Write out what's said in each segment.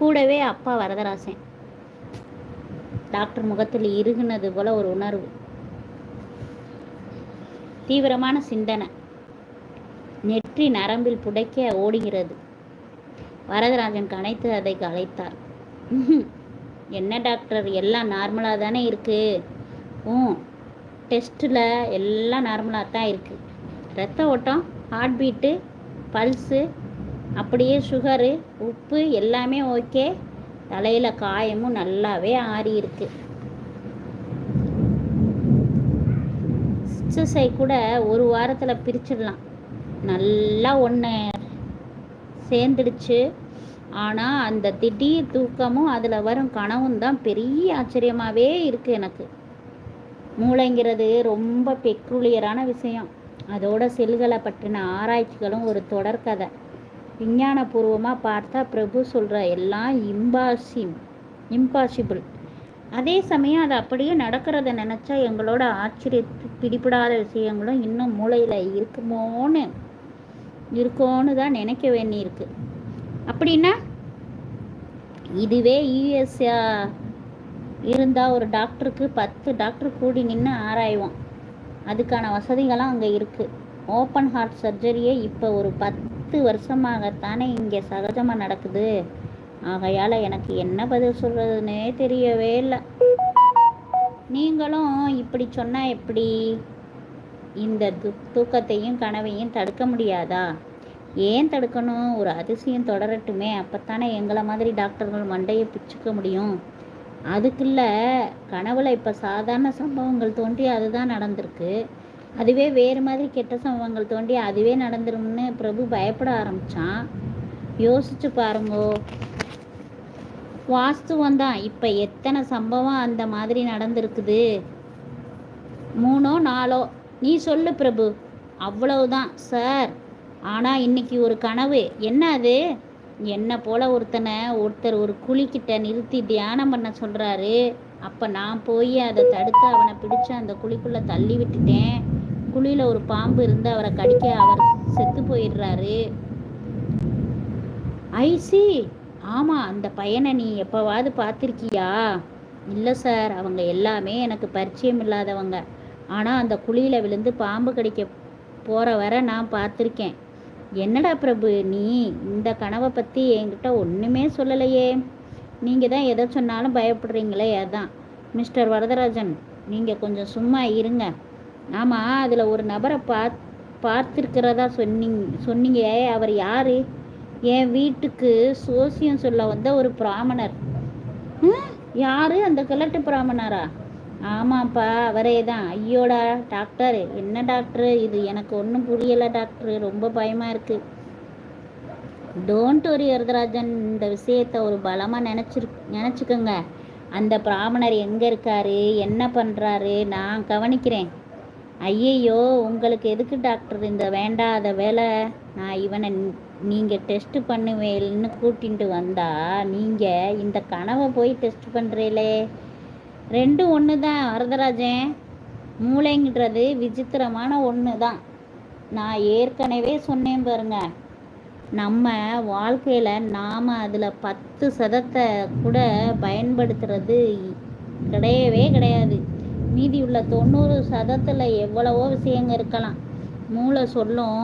கூடவே அப்பா வரதராசன். டாக்டர் முகத்தில் இறுகுனது போல ஒரு உணர்வு. தீவிரமான சிந்தனை. நெற்றி நரம்பில் புடைக்க ஓடுகிறது. வரதராஜன் கனைத்து அதை கலைத்தார் என்ன டாக்டர்? எல்லாம் நார்மலாக தானே இருக்குது ம் டெஸ்ட்டில் எல்லாம் நார்மலாக தான் இருக்குது ரத்த ஓட்டம் ஹார்ட் பீட்டு பல்ஸு அப்படியே சுகரு உப்பு எல்லாமே ஓகே தலையில் காயமும் நல்லாவே ஆறி இருக்கு. எக்ஸசை கூட ஒரு வாரத்தில் பிரிச்சிடலாம். நல்லா ஒன்று சேர்ந்துடுச்சு. ஆனால் அந்த திடீர் தூக்கமும் அதில் வரும் கனவும் தான் பெரிய ஆச்சரியமாகவே இருக்குது எனக்கு. மூளைங்கிறது ரொம்ப பெக்குலியரான விஷயம். அதோட செல்களை பற்றின ஆராய்ச்சிகளும் ஒரு தொடர்கதை விஞ்ஞானபூர்வமாக பார்த்தா பிரபு சொல்கிற எல்லாம் இம்பாசிம் இம்பாசிபிள் அதே சமயம் அது அப்படியே நடக்கிறத நினச்சா எங்களோட ஆச்சரியத்து பிடிபடாத விஷயங்களும் இன்னும் மூளையில் இருக்குமோன்னு இருக்கோன்னு தான் நினைக்க வேண்டியிருக்கு. அப்படின்னா இதுவே யூஎஸ்ஆ இருந்தால் ஒரு டாக்டருக்கு பத்து டாக்டர் கூடி நின்று ஆராய்வோம். அதுக்கான வசதிகள்லாம் அங்கே இருக்குது ஓப்பன் ஹார்ட் சர்ஜரியே இப்போ ஒரு பத்து வருஷமாகத்தானே இங்கே சகஜமாக நடக்குது? ஆகையால் எனக்கு என்ன பதில் சொல்கிறதுனே தெரியவே இல்லை. நீங்களும் இப்படி சொன்னால் எப்படி? இந்த து தூக்கத்தையும் கனவையும் தடுக்க முடியாதா? ஏன் தடுக்கணும்? ஒரு அதிசயம் தொடரட்டுமே. அப்போத்தானே எங்களை மாதிரி டாக்டர்கள் மண்டையை பிச்சுக்க முடியும். அதுக்குள்ள கனவுல இப்போ சாதாரண சம்பவங்கள் தோன்றி அதுதான் நடந்திருக்கு. அதுவே வேறு மாதிரி கெட்ட சம்பவங்கள் தோண்டி அதுவே நடந்துரும்னு பிரபு பயப்பட ஆரம்பித்தான் யோசிச்சு பாருங்கோ. வாஸ்துவம் தான். இப்போ எத்தனை சம்பவம் அந்த மாதிரி நடந்திருக்குது? மூணோ நாலோ? நீ சொல்லு பிரபு. அவ்வளவுதான் சார். ஆனால் இன்னைக்கு ஒரு கனவு. என்ன அது? என்னை போல ஒருத்தனை ஒருத்தர் ஒரு குழிக்கிட்ட நிறுத்தி தியானம் பண்ண சொல்கிறாரு அப்போ நான் போய் அதை தடுத்து அவனை பிடிச்சு அந்த குழிக்குள்ளே தள்ளி விட்டுட்டேன். குழியில் ஒரு பாம்பு இருந்து அவரை கடிக்க அவர் செத்து போயிடுறாரு. ஐசி ஆமாம் அந்த பையனை நீ எப்போவாவது பார்த்துருக்கியா? இல்லை சார் அவங்க எல்லாமே எனக்கு பரிச்சயம் இல்லாதவங்க. ஆனால் அந்த குழியில் விழுந்து பாம்பு கடிக்க போகிற வரை நான் பார்த்துருக்கேன். என்னடா பிரபு நீ இந்த கனவை பற்றி என்கிட்ட ஒன்றுமே சொல்லலையே. நீங்கள் தான் எதை சொன்னாலும் பயப்படுறீங்களே அதான். மிஸ்டர் வரதராஜன் நீங்கள் கொஞ்சம் சும்மா இருங்க. ஆமாம் அதில் ஒரு நபரை பாத் பார்த்துருக்கிறதா சொன்னீங்க சொன்னீங்க. அவர் யார்? என் வீட்டுக்கு சோசியம் சொல்ல வந்த ஒரு பிராமணர். யார்? அந்த கிழட்டு பிராமணரா? ஆமாப்பா அவரே தான் ஐயோடா டாக்டர். என்ன டாக்டர்? இது எனக்கு ஒன்றும் புரியலை டாக்டர். ரொம்ப பயமாக இருக்குது டோன்ட் ஒரி வரதராஜன் இந்த விஷயத்தை ஒரு பலமாக நினச்சிரு நினச்சிக்கோங்க. அந்த பிராமணர் எங்கே இருக்காரு? என்ன பண்ணுறாரு நான் கவனிக்கிறேன். ஐயையோ உங்களுக்கு எதுக்கு டாக்டர் இந்த வேண்டாத வேலை? நான் இவனை நீங்கள் டெஸ்ட்டு பண்ணுவேன்னு கூட்டின்ட்டு வந்தா நீங்கள் இந்த கனவை போய் டெஸ்ட் பண்ணுறீங்களே ரெண்டும் ஒன்று தான் வரதராஜன். மூளைங்கிறது விசித்திரமான ஒன்று தான் நான் ஏற்கனவே சொன்னேன் பாருங்க. நம்ம வாழ்க்கையில் நாம் அதில் பத்து சதத்தை கூட பயன்படுத்துறது கிடையவே கிடையாது. மீதி உள்ள தொண்ணூறு சதத்தில் எவ்வளவோ விஷயங்கள் இருக்கலாம். மூளை சொல்லும்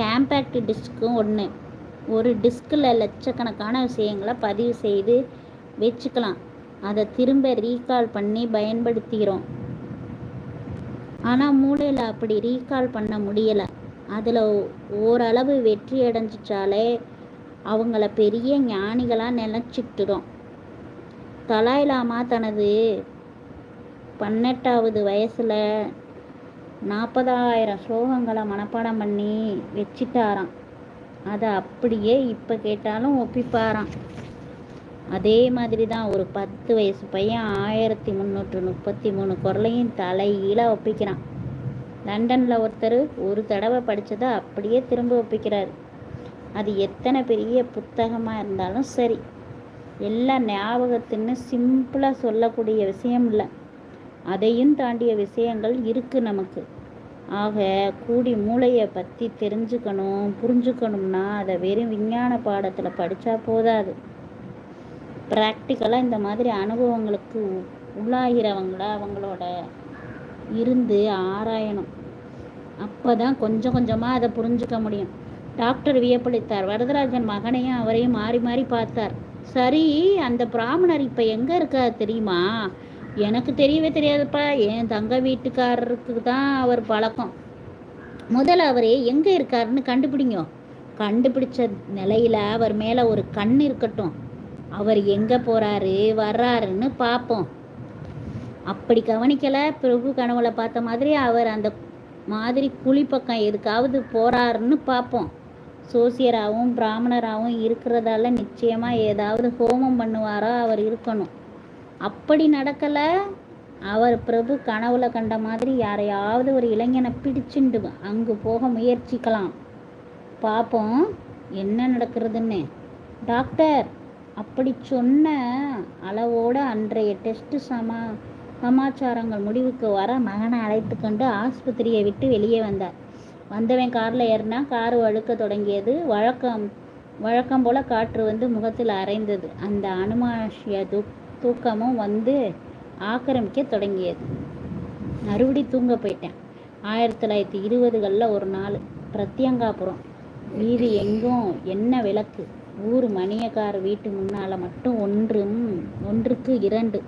கேம்பேக்ட் டிஸ்க்கும் ஒன்று ஒரு டிஸ்கில் லட்சக்கணக்கான விஷயங்களை பதிவு செய்து வச்சுக்கலாம். அதை திரும்ப ரீகால் பண்ணி பயன்படுத்திக்கிறோம். ஆனால் மூளையில் அப்படி ரீகால் பண்ண முடியலை. அதில் ஓரளவு வெற்றி அடைஞ்சிச்சாலே அவங்கள பெரிய ஞானிகளாக நினச்சிக்கிட்டுடும் தலாய்லாமா தனது பன்னெட்டாவது வயசில் நாற்பதாயிரம் ஸ்லோகங்களை மனப்பாடம் பண்ணி வச்சிட்டாராம். அதை அப்படியே இப்போ கேட்டாலும் ஒப்பிப்பாராம். அதே மாதிரி தான் ஒரு பத்து வயசு பையன் ஆயிரத்தி முந்நூற்று முப்பத்தி மூணு குரலையும் தலையில ஒப்பிக்கிறான். லண்டனில் ஒருத்தர் ஒரு தடவை படித்ததை அப்படியே திரும்ப ஒப்பிக்கிறார். அது எத்தனை பெரிய புத்தகமாக இருந்தாலும் சரி. எல்லாம் ஞாபகத்துன்னு சிம்பிளாக சொல்லக்கூடிய விஷயம் இல்லை. அதையும் தாண்டிய விஷயங்கள் இருக்குது நமக்கு. ஆக கூடி மூளையை பற்றி தெரிஞ்சுக்கணும் புரிஞ்சுக்கணும்னா அதை வெறும் விஞ்ஞான பாடத்தில் படித்தா போதாது. ப்ராக்டிக்கலாக இந்த மாதிரி அனுபவங்களுக்கு உள்ளாகிறவங்கள அவங்களோட இருந்து ஆராயணும். அப்போ தான் கொஞ்சம் கொஞ்சமாக அதை புரிஞ்சுக்க முடியும். டாக்டர் வியப்பளித்தார். வரதராஜன் மகனையும் அவரையும் மாறி மாறி பார்த்தார். சரி அந்த பிராமணர் இப்போ எங்கே இருக்கா தெரியுமா? எனக்கு தெரியவே தெரியாதுப்பா. என் தங்க வீட்டுக்காரருக்கு தான் அவர் பழக்கம். முதல்ல அவர் எங்கே இருக்காருன்னு கண்டுபிடிங்க. கண்டுபிடிச்ச நிலையில் அவர் மேலே ஒரு கண் இருக்கட்டும். அவர் எங்கே போகிறாரு வர்றாருன்னு பார்ப்போம் அப்படி கவனிக்கலை. பிரபு கனவுல பார்த்த மாதிரி அவர் அந்த மாதிரி குழி பக்கம் எதுக்காவது போகிறாருன்னு பார்ப்போம் சோசியராகவும் பிராமணராகவும் இருக்கிறதால நிச்சயமாக ஏதாவது ஹோமம் பண்ணுவாரோ அவர் இருக்கணும். அப்படி நடக்கலை. அவர் பிரபு கனவுல கண்ட மாதிரி யாரையாவது ஒரு இளைஞனை பிடிச்சுண்டு அங்கு போக முயற்சிக்கலாம். பார்ப்போம் என்ன நடக்கிறதுன்னு. டாக்டர் அப்படி சொன்ன அளவோட அன்றைய டெஸ்ட் சமா சமாச்சாரங்கள் முடிவுக்கு வர மகனை அழைத்து கொண்டு ஆஸ்பத்திரியை விட்டு வெளியே வந்தார். வந்தவன் காரில் ஏறினா கார் வழுக்க தொடங்கியது. வழக்கம் வழக்கம் போல் காற்று வந்து முகத்தில் அரைந்தது. அந்த அனுமாஷிய துக் தூக்கமும் வந்து ஆக்கிரமிக்க தொடங்கியது. மறுபடி தூங்க போயிட்டேன். ஆயிரத்தி தொள்ளாயிரத்தி இருபதுகளில் ஒரு நாள் பிரத்யங்காபுரம். வீதி எங்கும் என்ன விளக்கு? ஊர் மணியக்கார வீட்டு முன்னால் மட்டும் ஒன்றும் ஒன்றுக்கு இரண்டு.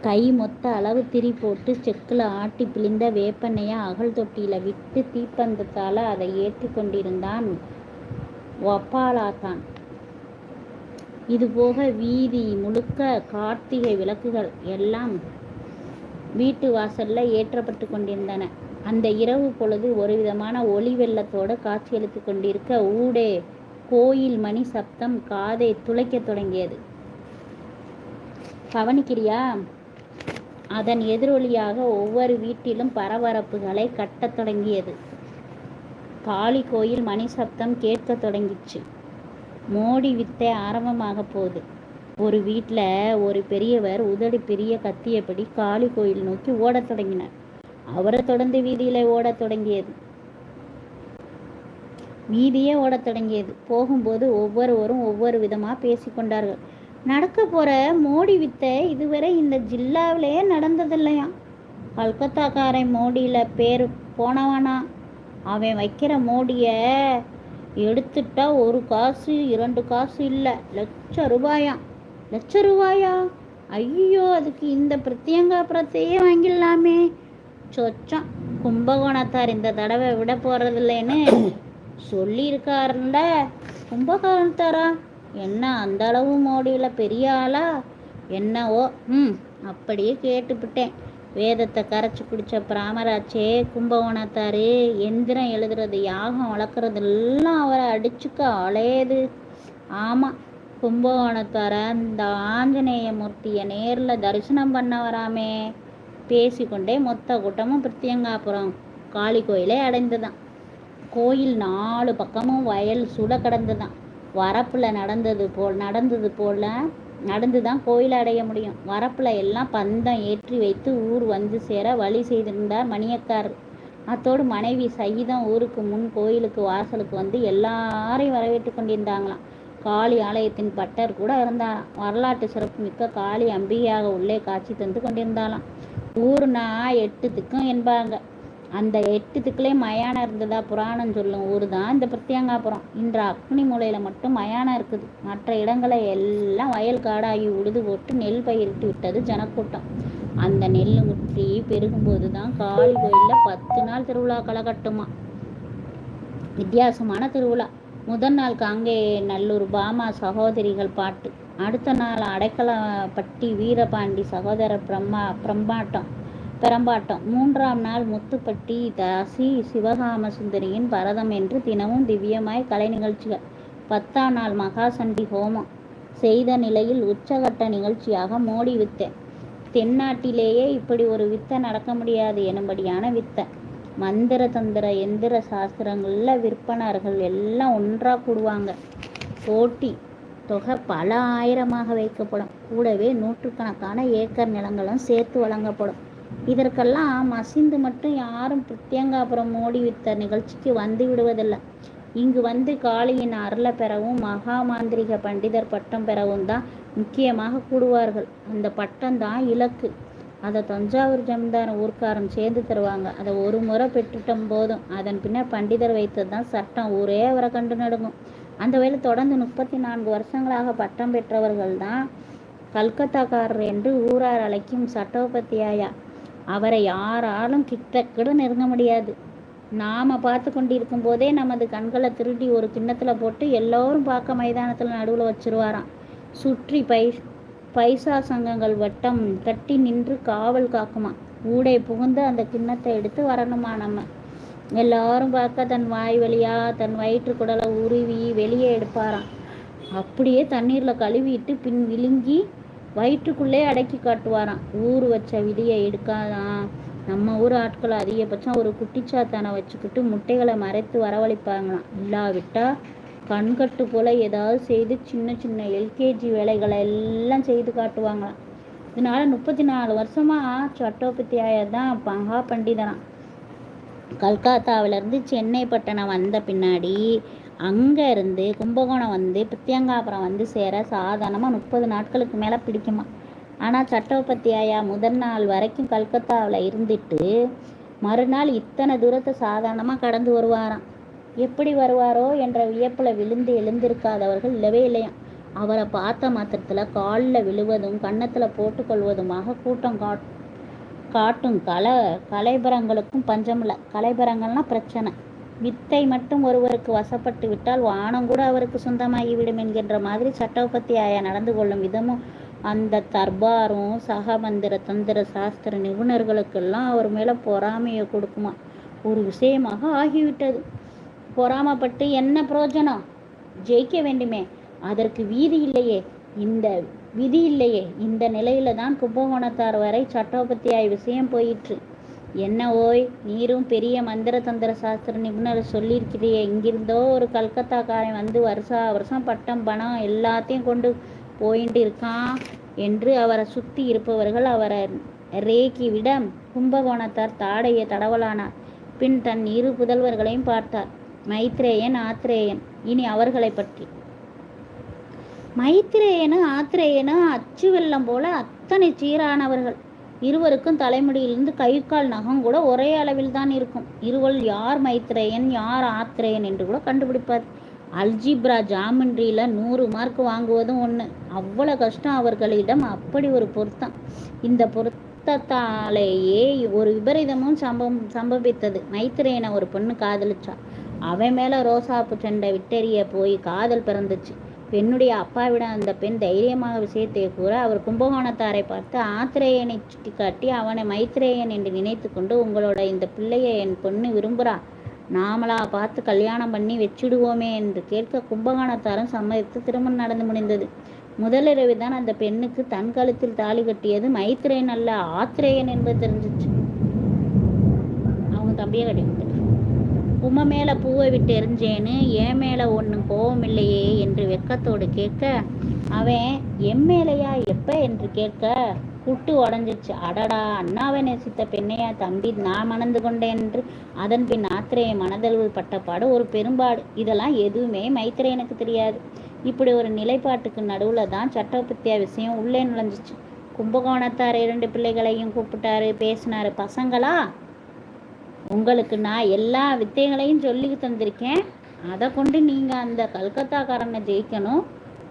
கை மொத்த அளவு திரி போட்டு செக்கில் ஆட்டி பிழிந்த வேப்பண்ணையை அகல் தொட்டியில் விட்டு தீப்பந்தத்தால் அதை ஏற்றி கொண்டிருந்தான் ஒப்பாலாத்தான் இதுபோக வீதி முழுக்க கார்த்திகை விளக்குகள் எல்லாம் வீட்டு வாசல்ல ஏற்றப்பட்டு கொண்டிருந்தன. அந்த இரவு பொழுது ஒரு விதமான ஒளி வெள்ளத்தோடு காட்சியளித்து கொண்டிருக்க ஊடே கோயில் மணி சப்தம் காதை துளைக்கத் தொடங்கியது. கவனிக்கிறியா அதன் எதிரொலியாக ஒவ்வொரு வீட்டிலும் பரபரப்புகளை கட்டத் தொடங்கியது. காளி கோயில் மணி சப்தம் கேட்கத் தொடங்கிச்சு. மோடி வித்தை ஆரம்பமாக போகுது. ஒரு வீட்டில் ஒரு பெரியவர் உதடு பெரிய கத்தியபடி காளி கோயில் நோக்கி ஓடத் தொடங்கினார். அவரை தொடர்ந்து வீதியில் ஓடத் தொடங்கியது. வீதியே ஓடத் தொடங்கியது. போகும்போது ஒவ்வொருவரும் ஒவ்வொரு விதமாக பேசிக்கொண்டார்கள் நடக்க போகிற மோடி வித்தை இதுவரை இந்த ஜில்லாவிலேயே நடந்ததில்லையா? கல்கத்தாக்காரன் மோடியில் பேர் போனவனா? அவன் வைக்கிற மோடியை எடுத்துட்டா ஒரு காசு இரண்டு காசு இல்லை. லட்ச ரூபாயாம் லட்ச ரூபாயா? ஐயோ அதுக்கு இந்த பிரத்யங்காபுரத்தையே வாங்கிடலாமே. சொச்சம். கும்பகோணத்தார் இந்த தடவை விட போகிறதில்லைன்னு சொல்லியிருக்காருல்ல கும்பகோணத்தாரா? என்ன அந்த அளவு மோடியில் பெரிய ஆளா? என்னவோ. ம் அப்படியே கேட்டுப்பிட்டேன். வேதத்தை கரைச்சி குடித்த பிராமராச்சே கும்பகோணத்தாரு எந்திரம் எழுதுறது யாகம் வளர்க்குறது எல்லாம் அவரை அடிச்சுக்க அலையுது. ஆமாம் கும்பகோணத்தார இந்த ஆஞ்சநேய மூர்த்தியை நேரில் தரிசனம் பண்ண வராமே. பேசிக்கொண்டே மொத்த கூட்டமும் பிரத்தியங்காபுரம் காளி கோயிலை அடைந்துதான் கோயில் நாலு பக்கமும் வயல் சுட கடந்துதான் வரப்பில் நடந்தது போல் நடந்தது போல் நடந்து தான் கோயில் அடைய முடியும். வரப்பில் எல்லாம் பந்தம் ஏற்றி வைத்து ஊர் வந்து சேர வழி செய்திருந்தார் மணியக்காரர் அத்தோடு மனைவி சகிதம் ஊருக்கு முன் கோயிலுக்கு வாசலுக்கு வந்து எல்லாரையும் வரவேற்று கொண்டிருந்தாங்களாம். காளி ஆலயத்தின் பட்டர் கூட இருந்தாராம். வரலாற்று சிறப்பு மிக்க காளி அம்பிகையாக உள்ளே காட்சி தந்து கொண்டிருந்தாலாம் ஊர்னா எட்டு திக்கும் என்பாங்க. அந்த எட்டு மயானம் இருந்ததா புராணம் சொல்லும் ஊர் தான் இந்த பிரத்தியங்காபுரம் இன்று அக்னி மூலையில் மட்டும் மயானம் இருக்குது. மற்ற இடங்களை எல்லாம் வயல் காடாகி உழுது போட்டு நெல் பயிரிட்டு விட்டது ஜனக்கூட்டம். அந்த நெல் முற்றி பெருகும்போது தான் காளி கோயிலில் பத்து நாள் திருவிழா களைகட்டுமா வித்தியாசமான திருவிழா. முதல் நாள் காங்கே நல்லூர் பாமா சகோதரிகள் பாட்டு. அடுத்த நாள் அடைக்கலப்பட்டி வீரபாண்டி சகோதர பிரம்மா பிரம்மாட்டம். பெரம்பாட்டம். மூன்றாம் நாள் முத்துப்பட்டி தாசி சிவகாம சுந்தரியின் பரதம் என்று தினமும் திவ்யமாய் கலை நிகழ்ச்சிகள். பத்தாம் நாள் மகாசண்டி ஹோமம். செய்த நிலையில் உச்சகட்ட நிகழ்ச்சியாக மோடி வித்தை. தென்னாட்டிலேயே இப்படி ஒரு வித்தை நடக்க முடியாது எனும்படியான வித்தை. மந்திர தந்திர எந்திர சாஸ்திரங்களில் விற்பனர்கள் எல்லாம் ஒன்றாக கூடுவாங்க. போட்டி தொகை பல ஆயிரமாக வைக்கப்படும். கூடவே நூற்றுக்கணக்கான ஏக்கர் நிலங்களும் சேர்த்து வழங்கப்படும். இதற்கெல்லாம் மசிந்து மட்டும் யாரும் பிரத்யங்காபுரம் மோடி வித்த நிகழ்ச்சிக்கு வந்து விடுவதில்லை. இங்கு வந்து காளியின் அருளை பெறவும் மகா மாந்திரிக பண்டிதர் பட்டம் பெறவும் தான் முக்கியமாக கூடுவார்கள். அந்த பட்டம் தான் இலக்கு. அதை தஞ்சாவூர் ஜமீன்தார் ஊர்க்காரன் சேர்ந்து தருவாங்க. அதை ஒரு முறை பெற்றுட்டும் போதும். அதன் பின்னர் பண்டிதர் வைத்தது தான் சட்டம். ஊரே அவரை கண்டு நடுங்கும். அந்த வேலை தொடர்ந்து முப்பத்தி நான்கு வருஷங்களாக பட்டம் பெற்றவர்கள் தான் கல்கத்தாக்காரர் என்று ஊரார் அழைக்கும் சட்டோபத்தியாயா அவரை யாராலும் கிட்ட நெருங்க முடியாது. நாம் பார்த்து கொண்டிருக்கும் போதே நமது கண்களை திருடி ஒரு கிண்ணத்தில் போட்டு எல்லோரும் பார்க்க மைதானத்தில் நடுவில் வச்சிருவாராம். சுற்றி பை பைசா சங்கங்கள் வட்டம் கட்டி நின்று காவல் காக்குமா? ஊடை புகுந்து அந்த கிண்ணத்தை எடுத்து வரணுமா நம்ம? எல்லாரும் பார்க்க தன் வாய் வழியாக தன் வயிற்று குடலை உருவி வெளியே எடுப்பாராம். அப்படியே தண்ணீரில் கழுவிட்டு பின் விழுங்கி வயிற்றுக்குள்ளே அடக்கி காட்டுவாராம். ஊர் வச்ச விதியை எடுக்காதான் நம்ம ஊர் ஆட்கள் அதிகபட்சம் ஒரு குட்டிச்சாத்தானை வச்சுக்கிட்டு முட்டைகளை மறைத்து வரவழைப்பாங்களாம். இல்லாவிட்டா கண்கட்டு போல் ஏதாவது செய்து சின்ன சின்ன எல்கேஜி வேலைகளை எல்லாம் செய்து காட்டுவாங்களாம். இதனால முப்பத்தி நாலு வருஷமாக சட்டோபத்தியாயர் தான் மகா பண்டிதனாம் கல்கத்தாவிலேருந்து சென்னை பட்டணம் வந்த பின்னாடி அங்கே இருந்து கும்பகோணம் வந்து பித்தியங்காபுரம் வந்து சேர சாதாரணமாக முப்பது நாட்களுக்கு மேலே பிடிக்குமா. ஆனால் சட்டோபத்தியாயா முதல் நாள் வரைக்கும் கல்கத்தாவில் இருந்துட்டு மறுநாள் இத்தனை தூரத்தை சாதாரணமாக கடந்து வருவாராம். எப்படி வருவாரோ என்ற வியப்பில் விழுந்து எழுந்திருக்காதவர்கள் இல்லவே இல்லையாம். அவரை பார்த்த மாத்திரத்தில் காலில் விழுவதும் கன்னத்தில் போட்டுக்கொள்வதுமாக கூட்டம் காட் காட்டும் கலை கலைபரங்களுக்கும் பஞ்சமில்லை. கலைபரங்கள்னால் பிரச்சனை. வித்தை மட்டும் ஒருவருக்கு வசப்பட்டு விட்டால் வானம் கூட அவருக்கு சொந்தமாகிவிடும் என்கின்ற மாதிரி சட்டோபத்தியாயா நடந்து கொள்ளும் விதமும் அந்த தர்பாரும் சகமந்திர தந்திர சாஸ்திர நிபுணர்களுக்கெல்லாம் அவர் மேலே பொறாமையை கொடுக்குமா? ஒரு விஷயமாக ஆகிவிட்டது. பொறாமப்பட்டு என்ன பிரயோஜனம்? ஜெயிக்க வேண்டுமே. அதற்கு வீதி இல்லையே. இந்த விதி இல்லையே. இந்த நிலையில தான் கும்பகோணத்தார் வரை சட்டோபத்தியாய் விஷயம் போயிற்று. என்ன ஓய் நீரும் பெரிய மந்திர தந்திர சாஸ்திர நிபுணர் சொல்லியிருக்கிறியே இங்கிருந்தோ ஒரு கல்கத்தாக்காரன் வந்து வருஷா வருஷம் பட்டம் பணம் எல்லாத்தையும் கொண்டு போயிட்டு இருக்கான் என்று அவரை சுற்றி இருப்பவர்கள் அவரை ரேக்கி விட கும்பகோணத்தார் தாடையை தடவலானார். பின் தன் இரு புதல்வர்களையும் பார்த்தார். மைத்ரேயன் ஆத்ரேயன். இனி அவர்களை பற்றி. மைத்ரேயனும் ஆத்ரேயனும் அச்சு வெள்ளம் போல அத்தனை சீரானவர்கள். இருவருக்கும் தலைமுடியிலிருந்து கை கால் நகம் கூட ஒரே அளவில் தான் இருக்கும். இருவள் யார் மைத்ரேயன் யார் ஆத்ரேயன் என்று கூட கண்டுபிடிப்பார். அல்ஜிப்ரா ஜாமின்ட்ரியில் நூறு மார்க் வாங்குவதும் ஒன்று அவ்வளோ கஷ்டம் அவர்களிடம். அப்படி ஒரு பொருத்தம். இந்த பொருத்தத்தாலேயே ஒரு விபரீதமும் சம்பவம் சம்பவித்தது. மைத்ரேயனை ஒரு பொண்ணு காதலிச்சா. அவன் மேலே ரோசாப்பு சண்டை விட்டெறிய போய் காதல் பிறந்துச்சு. பெண்ணுடைய அப்பாவிடம் அந்த பெண் தைரியமாக விஷயத்தை கூற அவர் கும்பகோணத்தாரை பார்த்து ஆத்திரேயனை சுட்டி காட்டி அவனை மைத்ரேயன் என்று நினைத்து கொண்டு உங்களோட இந்த பிள்ளையை என் பொண்ணு விரும்புகிறா நாமளா பார்த்து கல்யாணம் பண்ணி வச்சுடுவோமே என்று கேட்க கும்பகோணத்தாரும் சம்மதித்து திருமணம் நடந்து முடிந்தது. முதலிரவு தான் அந்த பெண்ணுக்கு தன் கழுத்தில் தாலி கட்டியது மைத்ரேயன் அல்ல ஆத்திரேயன் என்பது தெரிஞ்சிச்சு. அவங்க தம்பியை கட்டி உம மேலே பூவை விட்டு எரிஞ்சேன்னு என் மேலே ஒன்றும் கோபம் இல்லையே என்று வெக்கத்தோடு கேட்க அவன் எம் மேலையா எப்போ? என்று கேட்க குட்டு உடஞ்சிச்சு. அடடா அண்ணாவை நேசித்த பெண்ணையா தம்பி நான் மணந்து கொண்டேன் என்று. அதன் பின் ஆத்திரையை மனதளவில் பட்டப்பாடு ஒரு பெரும்பாடு. இதெல்லாம் எதுவுமே மைத்திரேயனுக்கு தெரியாது. இப்படி ஒரு நிலைப்பாட்டுக்கு நடுவில் தான் சட்டோபத்தியா விஷயம் உள்ளே நுழைஞ்சிச்சு. கும்பகோணத்தார் இரண்டு பிள்ளைகளையும் கூப்பிட்டாரு பேசினாரு. பசங்களா? உங்களுக்கு நான் எல்லா வித்தைகளையும் சொல்லி தந்திருக்கேன். அதை கொண்டு நீங்கள் அந்த கல்கத்தாக்காரனை ஜெயிக்கணும்.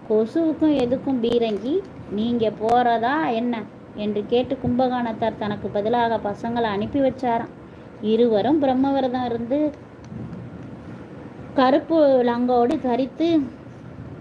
கொசுவுக்கும் எதுக்கும் பீரங்கி நீங்கள் போகிறதா என்ன? என்று கேட்டு கும்பகோணத்தார் தனக்கு பதிலாக பசங்களை அனுப்பி வச்சாராம். இருவரும் பிரம்மவிரதம் இருந்து கருப்பு லங்கோடு தரித்து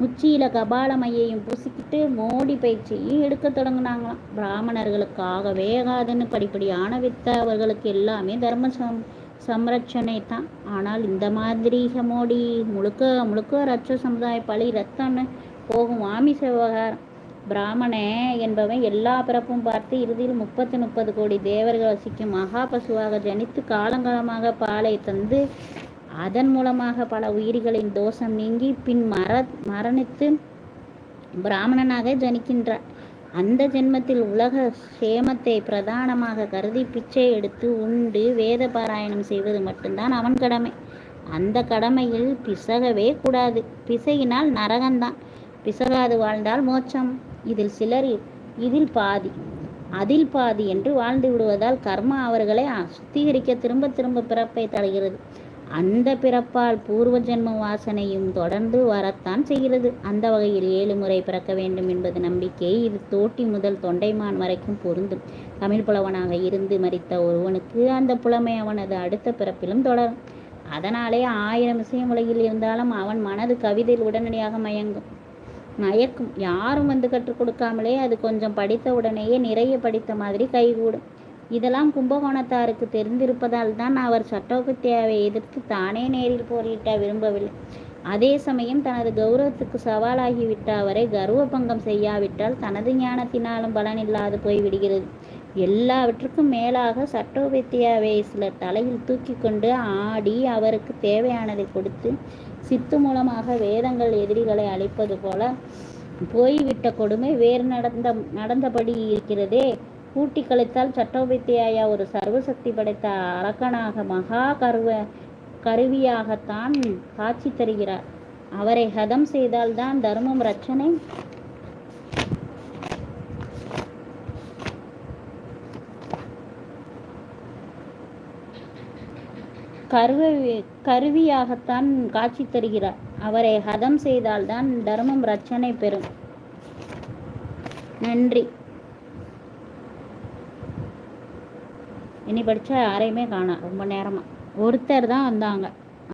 உச்சியில் கபாலமையையும் பூசிக்கிட்டு மோடி பயிற்சியும் எடுக்க தொடங்கினாங்களாம். பிராமணர்களுக்காக வேகாதுன்னு படிப்படியான வித்த அவர்களுக்கு எல்லாமே தர்ம சம் சம்ரட்சணை தான். ஆனால் இந்த மாதிரி மோடி முழுக்க முழுக்க ரச்ச சமுதாய பழி ரத்தம்னு போகும் ஆமிச விவகாரம். பிராமணே என்பவன் எல்லா பிறப்பும் பார்த்து இறுதியில் முப்பத்தி முப்பது கோடி தேவர்கள் வசிக்கும் மகாபசுவாக ஜனித்து காலங்காலமாக பாலை தந்து அதன் மூலமாக பல உயிர்களின் தோஷம் நீங்கி பின் மர மரணித்து பிராமணனாக ஜனிக்கின்றார். அந்த ஜென்மத்தில் உலக சேமத்தை பிரதானமாக கருதி பிச்சை எடுத்து உண்டு வேத பாராயணம் செய்வது மட்டும்தான் அவன் கடமை. அந்த கடமையில் பிசகவே கூடாது. பிசகினால் நரகம்தான் பிசகாது வாழ்ந்தால் மோட்சம். இதில் சிலர் இதில் பாதி அதில் பாதி என்று வாழ்ந்து விடுவதால் கர்மா அவர்களை சுத்திகரிக்க திரும்ப திரும்ப பிறப்பை தருகிறது அந்த பிறப்பால் பூர்வ ஜென்ம வாசனையும் தொடர்ந்து வரத்தான் செய்கிறது. அந்த வகையில் ஏழு முறை பிறக்க வேண்டும் என்பது நம்பிக்கை இது தோட்டி முதல் தொண்டைமான் வரைக்கும் பொருந்தும். தமிழ் புலவனாக இருந்து மறித்த ஒருவனுக்கு அந்த புலமை அவனது அடுத்த பிறப்பிலும் தொடரும். அதனாலே ஆயிரம் விஷயம் உலகில் இருந்தாலும் அவன் மனது கவிதையில் உடனடியாக மயங்கும். மயக்கும். யாரும் வந்து கற்றுக் கொடுக்காமலே அது கொஞ்சம் படித்த உடனேயே நிறைய படித்த மாதிரி கைகூடும். இதெல்லாம் கும்பகோணத்தாருக்கு தெரிந்திருப்பதால் தான் அவர் சட்டோபத்தியாவை எதிர்த்து தானே நேரில் போரிட்ட விரும்பவில்லை. அதே சமயம் தனது கௌரவத்துக்கு சவாலாகிவிட்ட அவரை கர்வபங்கம் செய்யாவிட்டால் தனது ஞானத்தினாலும் பலனில்லாது போய்விடுகிறது. எல்லாவற்றுக்கும் மேலாக சட்டோபத்தியாவை சிலர் தலையில் தூக்கி கொண்டு ஆடி அவருக்கு தேவையானதை கொடுத்து சித்து மூலமாக வேதங்கள் எதிரிகளை அழிப்பது போல போய்விட்ட கொடுமை வேறு நடந்த நடந்தபடி இருக்கிறதே. கூட்டி கழித்தால் சட்டோபத்தியாயா ஒரு சர்வசக்தி படைத்த அரக்கனாக மகா கருவ கருவியாகத்தான் காட்சி தருகிறார். அவரை ஹதம் செய்தால்தான் தர்மம் ரச்சனை கருவி கருவியாகத்தான் காட்சி தருகிறார். அவரை ஹதம் செய்தால்தான் தர்மம் ரச்சனை பெறும். நன்றி. இனி படித்தா யாரையுமே காணோம் ரொம்ப நேரமாக ஒருத்தர் தான் வந்தாங்க.